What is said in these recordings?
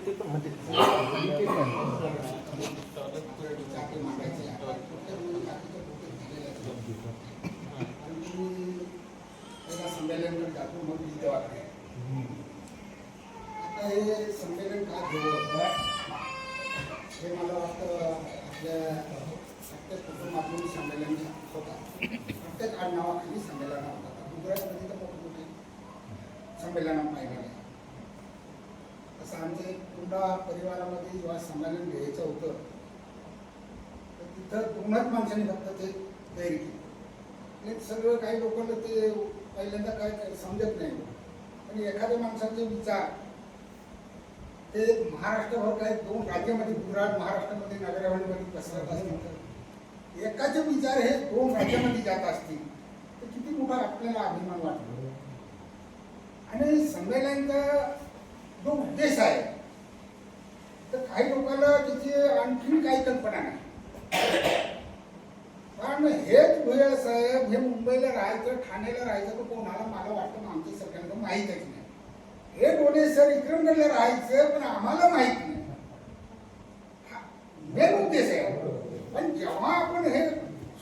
ते पण म्हणते आता हे संमेलन हे मला वाटतं आपल्या संमेलन होता. प्रत्येक आडनावाखाली संमेलन होतात गुजरातमध्ये संमेलन पाहिलं सांजे कुंडा परिवारामध्ये जेव्हा संमेलन घ्यायचं होतं तर तिथं दोनच माणसांनी फक्त ते तयारी केली. आणि सगळं काही लोकांना ते पहिल्यांदा काय समजत नाही. पण एखाद्या माणसाचे विचार ते महाराष्ट्रभर काय दोन राज्यामध्ये गुजरात महाराष्ट्रामध्ये नगरावळीमध्ये पसरत असतील एकाचे विचार हे दोन राज्यामध्ये जात असतील तर किती मोठा आपल्याला अभिमान वाटतो. आणि संमेलनाचा जो उद्देश आहे. तर काही लोकांना त्याची आणखी काही कल्पना नाही. कारण हेच भुया साहेब हे मुंबईला राहायचं ठाण्याला राहायचं तर कोणाला मला वाटतं आमच्या सरकारला माहीतच नाही. हे डोळे सर विक्रमगडला राहायचं पण आम्हाला माहीत नाही. मेन उद्देश आहे. पण जेव्हा आपण हे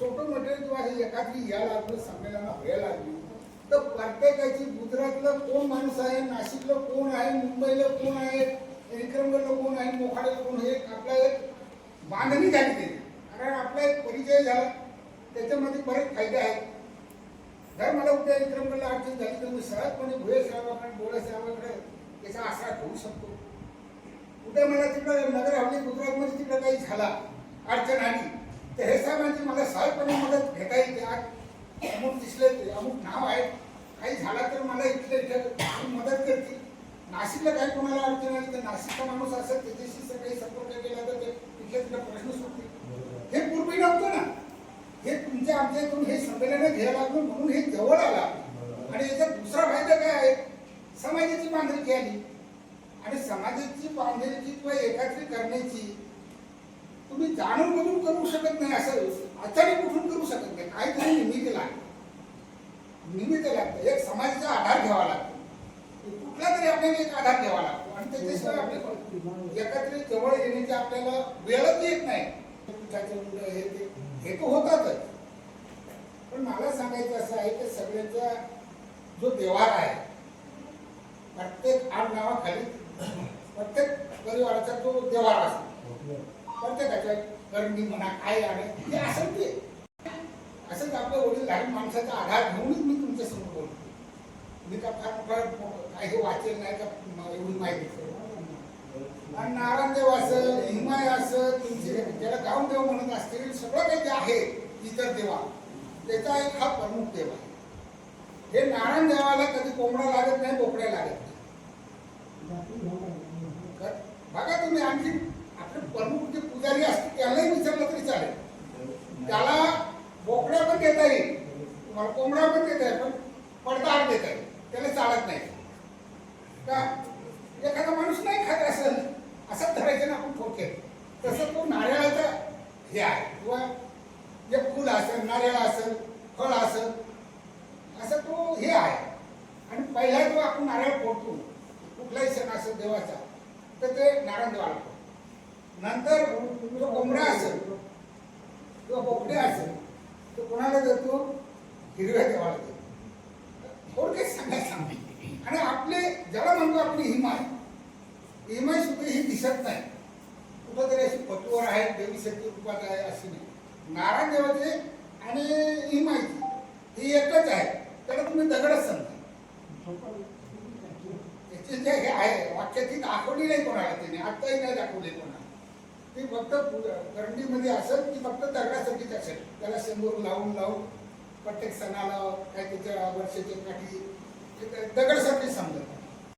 छोटं मोठे किंवा हे एखादी या लागलं संमेलना व्हायला लागली तर प्रत्येकाची गुजरातला कोण माणूस आहे नाशिकला कोण आहे मुंबईला कोण आहे विक्रमगडला कोण आहे मोखाड्याला कोण हे आपला एक बांधणी झाली त्याची कारण आपला एक परिचय झाला. त्याच्यामध्ये बरेच फायदे आहेत. जर मला उद्या विक्रमगडला अडचण झाली तर मी सहजपणे भुये साहेबाकडे डोळे साहेबाकडे त्याचा आसरा घेऊ शकतो. उद्या मला तिकडं नगर हवली गुजरातमध्ये तिकडं काही झाला अडचण आली तर हे साहेबांची मला सहजपणे मदत घेता येते. आज अमुक नाव आहे काही झाला तर मला इथल्या इथं मदत करतील. नाशिकला काही कोणाला अडचण आली तर नाशिकचा माणूस असेल त्याच्याशी जर काही संपर्क केला तर ते तिथल्या तिथं प्रश्न सुटतील हे पूर्वी नव्हतं ना. हे तुमच्या आमच्या इथून हे संमेलन घ्यायला लागलो म्हणून हे जवळ आला. आणि याचा दुसरा फायदा काय आहे? समाजाची बांधिलकी आली आणि समाजाची बांधिलकी किंवा एकात्री करण्याची तुम्ही जाणून बघून करू शकत नाही असं अचानक उठून करू शकत नाही. काहीतरी निमित्त लागतं निमित्त लागतं. एक समाजाचा आधार घ्यावा लागतो. कुठला तरी आपल्याला एक आधार घ्यावा लागतो. आणि त्याच्याशिवाय आपल्या एकत्रित जवळ येण्याची आपल्याला वेळच येत नाही. हे ते हे तर होतातच. पण मला सांगायचं असं आहे की सगळ्यांचा जो व्यवहार आहे प्रत्येक आठ नावाखाली प्रत्येक परिवाराचा तो व्यवहार असतो. प्रत्येकाच्या करणी म्हणा काय आणि ते असं ते असंच आपल्या वडील लहान माणसाचा आधार घेऊनच मी तुमच्यासमोर बोलतो. मी का फार फार काही वाचेल नाही का एवढी माहिती आणि नारायणदेव असेल हिमाय असेल तुमचे ज्याला गाऊन देव म्हणत असतील सगळं काही जे आहे इतर देवा. त्याचा एक हा प्रमुख देव आहे. हे नारायण देवाला कधी कोंबडा लागत नाही बोकड्या लागत नाही. बघा तुम्ही आणखी आपले प्रमुख जे पुजारी असतील त्यालाही विचारलं तर चालेल त्याला बोकड्या पण देता येईल तुम्हाला कोंबडा पण देत आहे पण पडदा देत आहे त्याला चालत नाही. का? एखादा माणूस नाही खात असेल असं धरायचं ना आपण थोडक्यात. तसं तो नारळाचा हे आहे. किंवा जे फुल असेल नारळ असेल फळ असेल असं तो हे आहे. आणि पहिला जो आपण नारळ फोडतो कुठलाही सण असेल देवाचा तर ते नारायण देवाला नंतर जो कोंबडा असेल किंवा बोकडे असेल तो कोणाला देतो? हिरव्या देवाला देतो थोडक्यात सांगायचं सांगतो. आणि आपले ज्याला म्हणतो आपली हिमाय हिमाय सुद्धा ही दिसत नाही. कुठंतरी अशी पटवर आहे देवी शक्ती रूपात आहे अशी नाही. नारायण देवाचे आणि हिमायची ही एकच आहे. त्याला तुम्ही दगडच समजा. त्याचे जे हे आहे वाक्याची दाखवली नाही कोणाला त्याने आत्ताही नाही दाखवले कोणाला. ते फक्त करंडीमध्ये असत की फक्त दगडासाठीच असेल. त्याला शंभर लावून लावून प्रत्येक सणाला काय त्याच्या वर्षाच्या काठी ते समजत